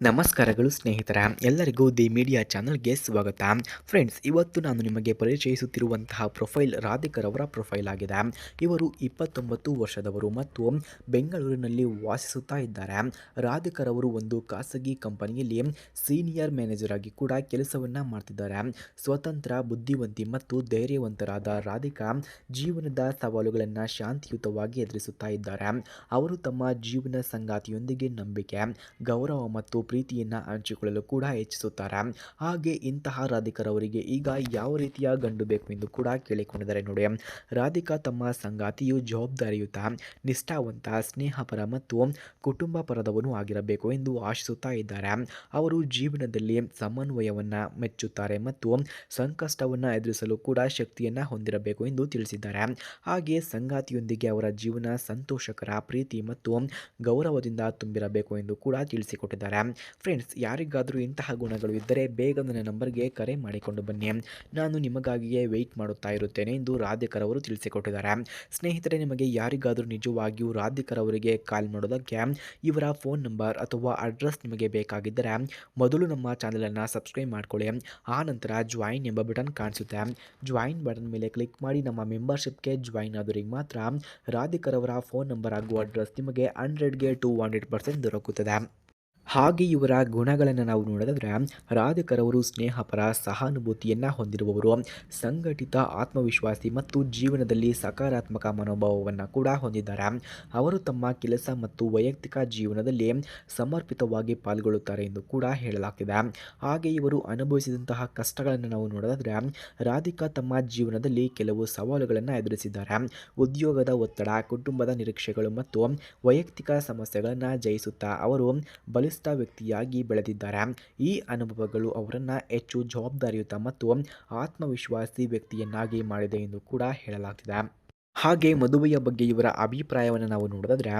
ನಮಸ್ಕಾರಗಳು ಸ್ನೇಹಿತರ, ಎಲ್ಲರಿಗೂ ದಿ ಮೀಡಿಯಾ ಚಾನಲ್ಗೆ ಸ್ವಾಗತ. ಫ್ರೆಂಡ್ಸ್, ಇವತ್ತು ನಾನು ನಿಮಗೆ ಪರಿಚಯಿಸುತ್ತಿರುವಂತಹ ಪ್ರೊಫೈಲ್ ರಾಧಿಕರ್ ಅವರ ಪ್ರೊಫೈಲ್ ಆಗಿದೆ. ಇವರು ಇಪ್ಪತ್ತೊಂಬತ್ತು ವರ್ಷದವರು ಮತ್ತು ಬೆಂಗಳೂರಿನಲ್ಲಿ ವಾಸಿಸುತ್ತಾ ಇದ್ದಾರೆ. ರಾಧಿಕರವರು ಒಂದು ಖಾಸಗಿ ಕಂಪನಿಯಲ್ಲಿ ಸೀನಿಯರ್ ಮ್ಯಾನೇಜರ್ ಆಗಿ ಕೂಡ ಕೆಲಸವನ್ನು ಮಾಡ್ತಿದ್ದಾರೆ. ಸ್ವತಂತ್ರ, ಬುದ್ಧಿವಂತಿ ಮತ್ತು ಧೈರ್ಯವಂತರಾದ ರಾಧಿಕಾ ಜೀವನದ ಸವಾಲುಗಳನ್ನು ಶಾಂತಿಯುತವಾಗಿ ಎದುರಿಸುತ್ತಾ ಇದ್ದಾರೆ. ಅವರು ತಮ್ಮ ಜೀವನ ಸಂಗಾತಿಯೊಂದಿಗೆ ನಂಬಿಕೆ, ಗೌರವ ಮತ್ತು ಪ್ರೀತಿಯನ್ನು ಹಂಚಿಕೊಳ್ಳಲು ಕೂಡ ಹೆಚ್ಚಿಸುತ್ತಾರೆ ಹಾಗೆ ಇಂತಹ ರಾಧಿಕರವರಿಗೆ ಈಗ ಯಾವ ರೀತಿಯ ಗಂಡು ಬೇಕು ಎಂದು ಕೂಡ ಕೇಳಿಕೊಂಡಿದ್ದಾರೆ ನೋಡಿ. ರಾಧಿಕಾ ತಮ್ಮ ಸಂಗಾತಿಯು ಜವಾಬ್ದಾರಿಯುತ, ನಿಷ್ಠಾವಂತ, ಸ್ನೇಹಪರ ಮತ್ತು ಕುಟುಂಬ ಪರದವನು ಆಗಿರಬೇಕು ಎಂದು ಆಶಿಸುತ್ತಾ ಇದ್ದಾರೆ. ಅವರು ಜೀವನದಲ್ಲಿ ಸಮನ್ವಯವನ್ನು ಮೆಚ್ಚುತ್ತಾರೆ ಮತ್ತು ಸಂಕಷ್ಟವನ್ನು ಎದುರಿಸಲು ಕೂಡ ಶಕ್ತಿಯನ್ನು ಹೊಂದಿರಬೇಕು ಎಂದು ತಿಳಿಸಿದ್ದಾರೆ. ಹಾಗೆ ಸಂಗಾತಿಯೊಂದಿಗೆ ಅವರ ಜೀವನ ಸಂತೋಷಕರ, ಪ್ರೀತಿ ಮತ್ತು ಗೌರವದಿಂದ ತುಂಬಿರಬೇಕು ಎಂದು ಕೂಡ ತಿಳಿಸಿಕೊಟ್ಟಿದ್ದಾರೆ. ಫ್ರೆಂಡ್ಸ್ ಯಾರಿಗಾದರೂ ಇಂತಹ ಗುಣಗಳು ಇದ್ದರೆ ಬೇಗ ನನ್ನ ನಂಬರ್ಗೆ ಕರೆ ಮಾಡಿಕೊಂಡು ಬನ್ನಿ. ನಾನು ನಿಮಗಾಗಿಯೇ ವೆಯ್ಟ್ ಮಾಡುತ್ತಾ ಇರುತ್ತೇನೆ ಎಂದು ರಾಧಿಕರ್ ಅವರು ತಿಳಿಸಿಕೊಟ್ಟಿದ್ದಾರೆ. ಸ್ನೇಹಿತರೆ, ನಿಮಗೆ ಯಾರಿಗಾದರೂ ನಿಜವಾಗಿಯೂ ರಾಧಿಕರ್ ಅವರಿಗೆ ಕಾಲ್ ಮಾಡೋದಕ್ಕೆ ಇವರ ಫೋನ್ ನಂಬರ್ ಅಥವಾ ಅಡ್ರೆಸ್ ನಿಮಗೆ ಬೇಕಾಗಿದ್ದರೆ ಮೊದಲು ನಮ್ಮ ಚಾನಲನ್ನು ಸಬ್ಸ್ಕ್ರೈಬ್ ಮಾಡ್ಕೊಳ್ಳಿ. ಆ ನಂತರ ಜಾಯಿನ್ ಎಂಬ ಬಟನ್ ಕಾಣಿಸುತ್ತೆ. ಜಾಯಿನ್ ಬಟನ್ ಮೇಲೆ ಕ್ಲಿಕ್ ಮಾಡಿ ನಮ್ಮ ಮೆಂಬರ್ಶಿಪ್ಗೆ ಜಾಯಿನ್ ಆದವರಿಗೆ ಮಾತ್ರ ರಾಧಿಕರ್ ಅವರ ಫೋನ್ ನಂಬರ್ ಹಾಗೂ ಅಡ್ರೆಸ್ ನಿಮಗೆ ಹಂಡ್ರೆಡ್ಗೆ ಟು ಹಂಡ್ರೆಡ್ ಪರ್ಸೆಂಟ್ ದೊರಕುತ್ತದೆ. ಹಾಗೆ ಇವರ ಗುಣಗಳನ್ನು ನಾವು ನೋಡೋದಾದರೆ ರಾಧಿಕರವರು ಸ್ನೇಹಪರ ಸಹಾನುಭೂತಿಯನ್ನು ಹೊಂದಿರುವವರು, ಸಂಘಟಿತ ಆತ್ಮವಿಶ್ವಾಸಿ ಮತ್ತು ಜೀವನದಲ್ಲಿ ಸಕಾರಾತ್ಮಕ ಮನೋಭಾವವನ್ನು ಕೂಡ ಹೊಂದಿದ್ದಾರೆ. ಅವರು ತಮ್ಮ ಕೆಲಸ ಮತ್ತು ವೈಯಕ್ತಿಕ ಜೀವನದಲ್ಲಿ ಸಮರ್ಪಿತವಾಗಿ ಪಾಲ್ಗೊಳ್ಳುತ್ತಾರೆ ಎಂದು ಕೂಡ ಹೇಳಲಾಗ್ತಿದೆ. ಹಾಗೆ ಇವರು ಅನುಭವಿಸಿದಂತಹ ಕಷ್ಟಗಳನ್ನು ನಾವು ನೋಡೋದಾದರೆ, ರಾಧಿಕಾ ತಮ್ಮ ಜೀವನದಲ್ಲಿ ಕೆಲವು ಸವಾಲುಗಳನ್ನು ಎದುರಿಸಿದ್ದಾರೆ. ಉದ್ಯೋಗದ ಒತ್ತಡ, ಕುಟುಂಬದ ನಿರೀಕ್ಷೆಗಳು ಮತ್ತು ವೈಯಕ್ತಿಕ ಸಮಸ್ಯೆಗಳನ್ನು ಜಯಿಸುತ್ತಾ ಅವರು ಬಲಿಷ್ಠ ವ್ಯಕ್ತಿಯಾಗಿ ಬೆಳೆದಿದ್ದಾರೆ. ಈ ಅನುಭವಗಳು ಅವರನ್ನು ಹೆಚ್ಚು ಜವಾಬ್ದಾರಿಯುತ ಮತ್ತು ಆತ್ಮವಿಶ್ವಾಸಿ ವ್ಯಕ್ತಿಯನ್ನಾಗಿ ಮಾಡಿದೆ ಎಂದು ಕೂಡ ಹೇಳಲಾಗ್ತಿದೆ. ಹಾಗೆ ಮದುವೆಯ ಬಗ್ಗೆ ಇವರ ಅಭಿಪ್ರಾಯವನ್ನು ನಾವು ನೋಡೋದಾದರೆ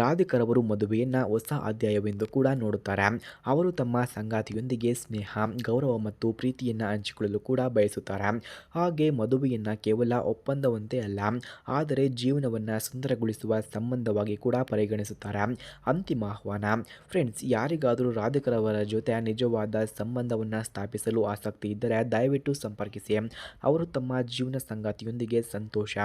ರಾಧಿಕರವರು ಮದುವೆಯನ್ನು ಹೊಸ ಅಧ್ಯಾಯವೆಂದು ಕೂಡ ನೋಡುತ್ತಾರೆ. ಅವರು ತಮ್ಮ ಸಂಗಾತಿಯೊಂದಿಗೆ ಸ್ನೇಹ, ಗೌರವ ಮತ್ತು ಪ್ರೀತಿಯನ್ನು ಹಂಚಿಕೊಳ್ಳಲು ಕೂಡ ಬಯಸುತ್ತಾರೆ. ಹಾಗೆ ಮದುವೆಯನ್ನು ಕೇವಲ ಒಪ್ಪಂದವಂತೆ ಅಲ್ಲ, ಆದರೆ ಜೀವನವನ್ನು ಸುಂದರಗೊಳಿಸುವ ಸಂಬಂಧವಾಗಿ ಕೂಡ ಪರಿಗಣಿಸುತ್ತಾರೆ. ಅಂತಿಮ ಆಹ್ವಾನ, ಫ್ರೆಂಡ್ಸ್, ಯಾರಿಗಾದರೂ ರಾಧಿಕರವರ ಜೊತೆ ನಿಜವಾದ ಸಂಬಂಧವನ್ನು ಸ್ಥಾಪಿಸಲು ಆಸಕ್ತಿ ಇದ್ದರೆ ದಯವಿಟ್ಟು ಸಂಪರ್ಕಿಸಿ. ಅವರು ತಮ್ಮ ಜೀವನ ಸಂಗಾತಿಯೊಂದಿಗೆ ಸಂತೋಷ,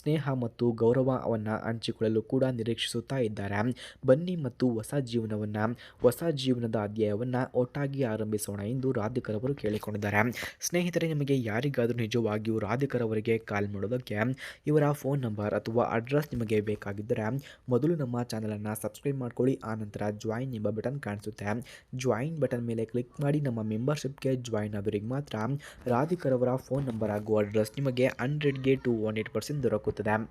ಸ್ನೇಹ ಮತ್ತು ಗೌರವವನ್ನು ಹಂಚಿಕೊಳ್ಳಲು ಕೂಡ ನಿರೀಕ್ಷಿಸುತ್ತಾ ಇದ್ದಾರೆ. ಬನ್ನಿ ಮತ್ತು ಹೊಸ ಜೀವನವನ್ನು, ಹೊಸ ಜೀವನದ ಅಧ್ಯಾಯವನ್ನು ಒಟ್ಟಾಗಿ ಆರಂಭಿಸೋಣ ಎಂದು ರಾಧಿಕರ್ ಅವರು ಕೇಳಿಕೊಂಡಿದ್ದಾರೆ. ಸ್ನೇಹಿತರೆ, ನಿಮಗೆ ಯಾರಿಗಾದರೂ ನಿಜವಾಗಿಯೂ ರಾಧಿಕರ್ ಅವರಿಗೆ ಕಾಲ್ ಮಾಡೋದಕ್ಕೆ ಇವರ ಫೋನ್ ನಂಬರ್ ಅಥವಾ ಅಡ್ರೆಸ್ ನಿಮಗೆ ಬೇಕಾಗಿದ್ದರೆ ಮೊದಲು ನಮ್ಮ ಚಾನಲನ್ನು ಸಬ್ಸ್ಕ್ರೈಬ್ ಮಾಡ್ಕೊಳ್ಳಿ ಆನಂತರ ಜಾಯಿನ್ ಎಂಬ ಬಟನ್ ಕಾಣಿಸುತ್ತೆ. ಜಾಯಿನ್ ಬಟನ್ ಮೇಲೆ ಕ್ಲಿಕ್ ಮಾಡಿ ನಮ್ಮ ಮೆಂಬರ್ಶಿಪ್ಗೆ ಜಾಯಿನ್ ಆದವರಿಗೆ ಮಾತ್ರ ರಾಧಿಕರ್ ಅವರ ಫೋನ್ ನಂಬರ್ ಹಾಗೂ ಅಡ್ರೆಸ್ ನಿಮಗೆ ಹಂಡ್ರೆಡ್ಗೆ ಟು ಒನ್ ಏಟ್ ಪರ್ಸೆಂಟ್ ದೊರಕುತ್ತದೆ. them.